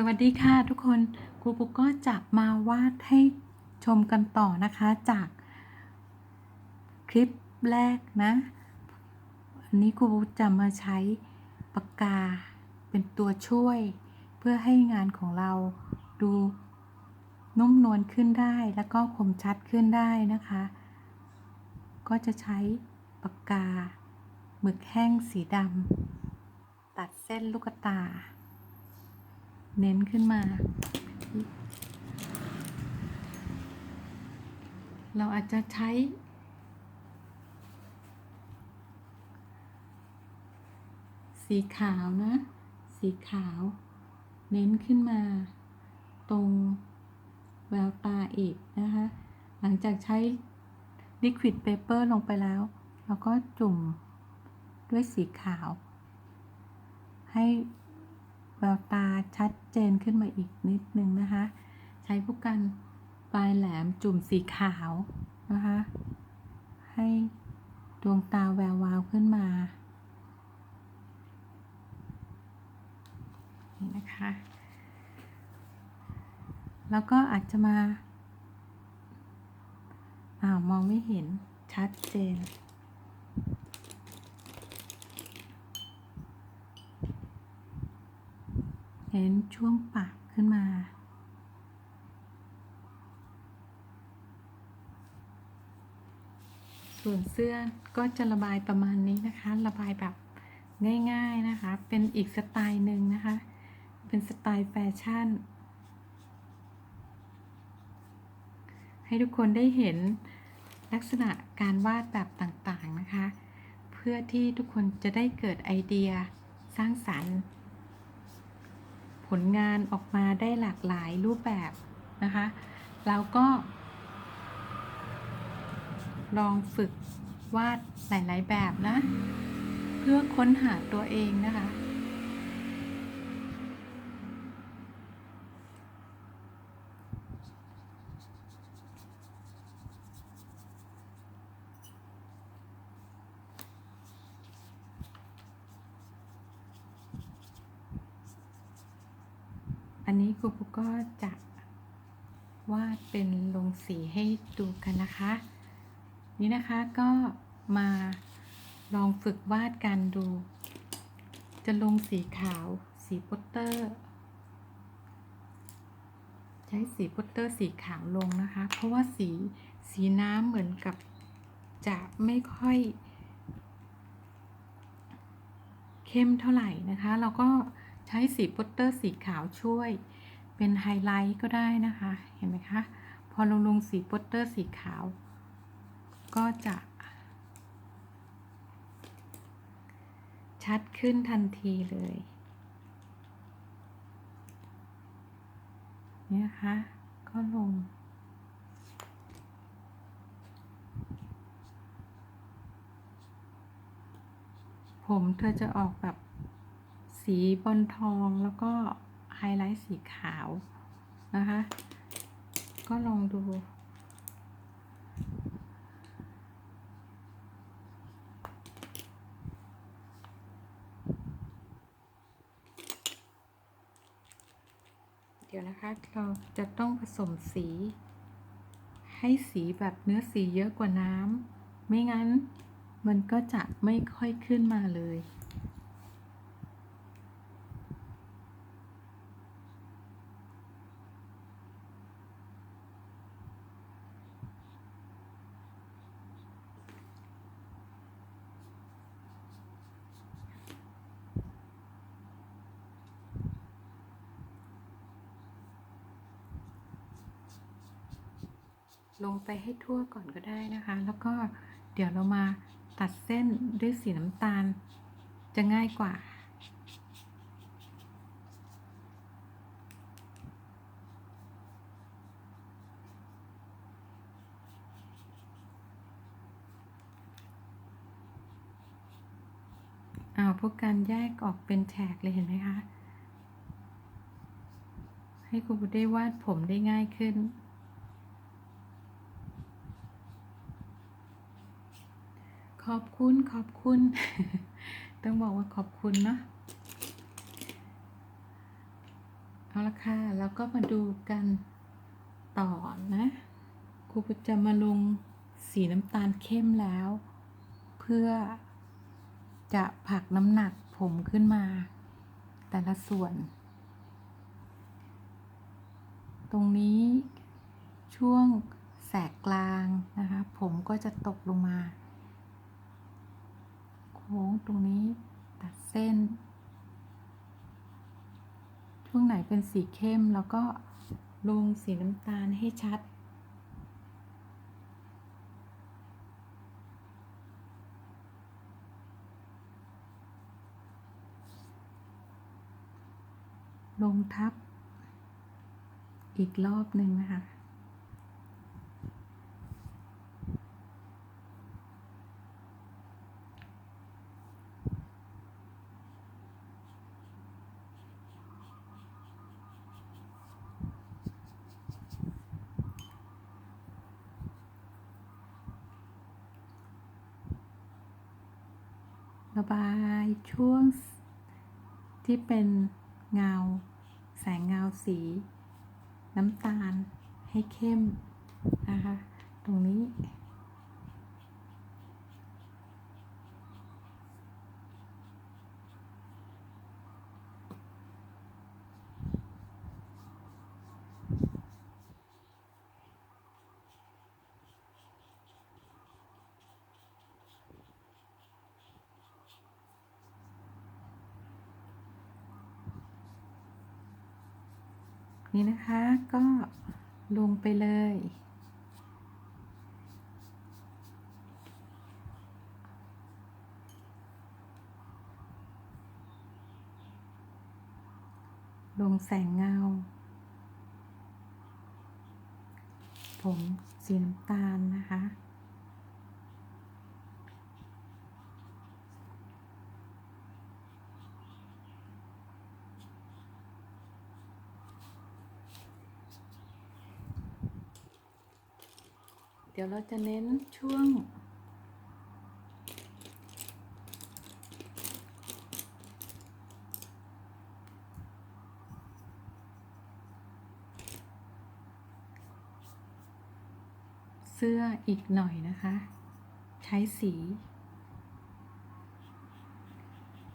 สวัสดีค่ะทุกคนครูปุ๊กก็จะมาวาดให้ชมกันต่อนะคะจากคลิปแรกนะอันนี้ครูปุ๊กจะมาใช้ปากกาเป็นตัวช่วย เพื่อให้งานของเราดูนุ่มนวลขึ้นได้แล้วก็คมชัดขึ้นได้นะคะ ก็จะใช้ปากกาหมึกแห้งสีดำตัดเส้นลูกตา เน้นขึ้นมา เราอาจจะใช้ สีขาวนะ สีขาว เน้นขึ้นมา ตรงแววตาอีกนะคะ หลังจากใช้ liquid paper ลงไปแล้ว เราก็จุ่มด้วยสีขาว ให้ แววตาชัดเจนขึ้นมาอีกนิดนึงนะคะ ใช้ผู้กันปลายแหลมจุ่มสีขาวนะคะ ให้ดวงตาแวววาวขึ้นมานี่นะคะ แล้วก็อาจจะมาอ้าวมองไม่เห็นชัดเจน น้นช่วงปากขึ้นมา ส่วนเสื้อก็จะระบายประมาณนี้นะคะ ระบายแบบง่ายๆนะคะ เป็นอีกสไตล์หนึ่งนะคะ เป็นสไตล์แฟชั่น ให้ทุกคนได้เห็นลักษณะการวาดแบบต่างๆนะคะ เพื่อที่ทุกคนจะได้เกิดไอเดียสร้างสรรค์ ผลงานออกมาได้หลากหลายรูปแบบนะคะแล้วก็ ลองฝึกวาดหลาย ๆ แบบนะ เพื่อค้นหาตัวเองนะคะ อันนี้ครูปุ๊กก็จะวาดเป็นลงสีให้ดูกันนะคะ นี่นะคะก็มาลองฝึกวาดกันดู จะลงสีขาวสีโปสเตอร์ ใช้สีโปสเตอร์สีขาวลงนะคะ เพราะว่าสีสีน้ำเหมือนกับจะไม่ค่อย เข้มเท่าไหร่นะคะ เราก็ ใช้สีโปสเตอร์สีขาวช่วย เป็นไฮไลท์ก็ได้นะคะ เห็นไหมคะ พอลงลงสีโปสเตอร์สีขาว ก็จะ ชัดขึ้นทันทีเลยนี่นะคะ ก็ลง ผมเธอจะออกแบบ สีบอลทองแล้วก็ไฮไลท์สีขาวนะคะ ก็ลองดูเดี๋ยวนะคะ เราจะต้องผสมสี ให้สีแบบเนื้อสีเยอะกว่าน้ำ ไม่งั้นมันก็จะไม่ค่อยขึ้นมาเลย ลงไปให้ทั่วก่อนก็ได้นะคะ แล้วก็เดี๋ยวเรามาตัดเส้นด้วยสีน้ำตาลจะง่ายกว่า อ้าวพวกการแยกออกเป็นแฉกเลยเห็นไหมคะ ให้ครูได้วาดผมได้ง่ายขึ้น ขอบคุณขอบคุณ ต้องบอกว่าขอบคุณเนาะเอาละค่ะ แล้วก็มาดูกันต่อนะครูจะมาลงสีน้ำตาลเข้มแล้ว เพื่อจะผลักน้ำหนักผมขึ้นมา แต่ละส่วน ตรงนี้ช่วงแสกกลางนะคะ ผมก็จะตกลงมา ค้งตรงนี้ตัดเส้น ช่วงไหนเป็นสีเข้มแล้วก็ลงสีน้ำตาลให้ชัด ลงทับอีกรอบหนึ่งนะคะ ระบายช่วงที่เป็นเงา แสงเงาสี น้ำตาลให้เข้มนะคะ ตรงนี้ นี้นะคะก็ลงไปเลย ลงแสงเงา ผมสีน้ำตาลนะคะ ดี๋ยวเราจะเน้นช่วง เสื้ออีกหน่อยนะคะ ใช้สี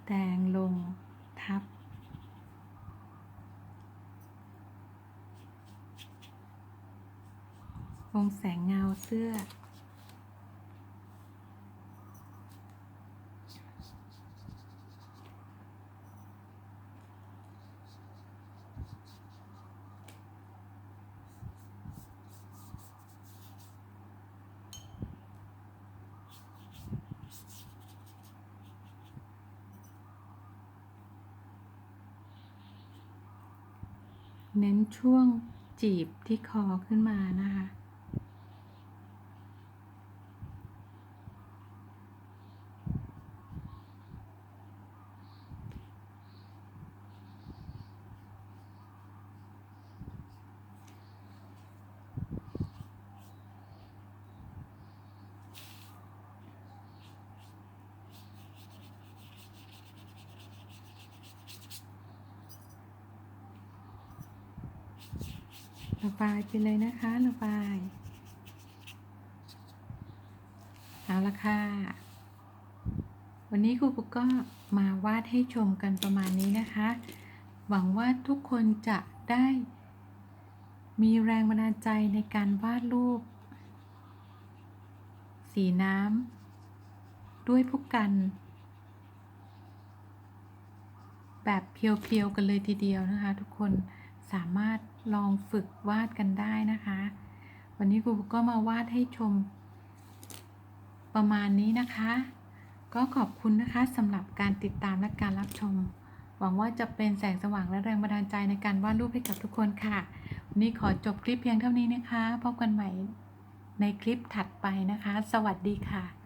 แดงลงทับ ลงแสงเงาเสื้อ เน้นช่วงจีบที่คอขึ้นมานะคะ ระบายไปเลยนะคะระบาย เอาละค่ะ วันนี้ครูปุ๊กก็มาวาดให้ชมกันประมาณนี้นะคะ หวังว่าทุกคนจะได้ มีแรงบันดาลใจในการวาดรูป สีน้ำด้วยผู้กัน แบบเพียวๆกันเลยทีเดียวนะคะ ทุกคนสามารถ ลองฝึกวาดกันได้นะคะ วันนี้ครูก็มาวาดให้ชม ประมาณนี้นะคะ ก็ขอบคุณนะคะสำหรับการติดตามและการรับชม หวังว่าจะเป็นแสงสว่างและแรงบันดาลใจในการวาดรูปให้กับทุกคนค่ะ วันนี้ขอจบคลิปเพียงเท่านี้นะคะ พบกันใหม่ในคลิปถัดไปนะคะ สวัสดีค่ะ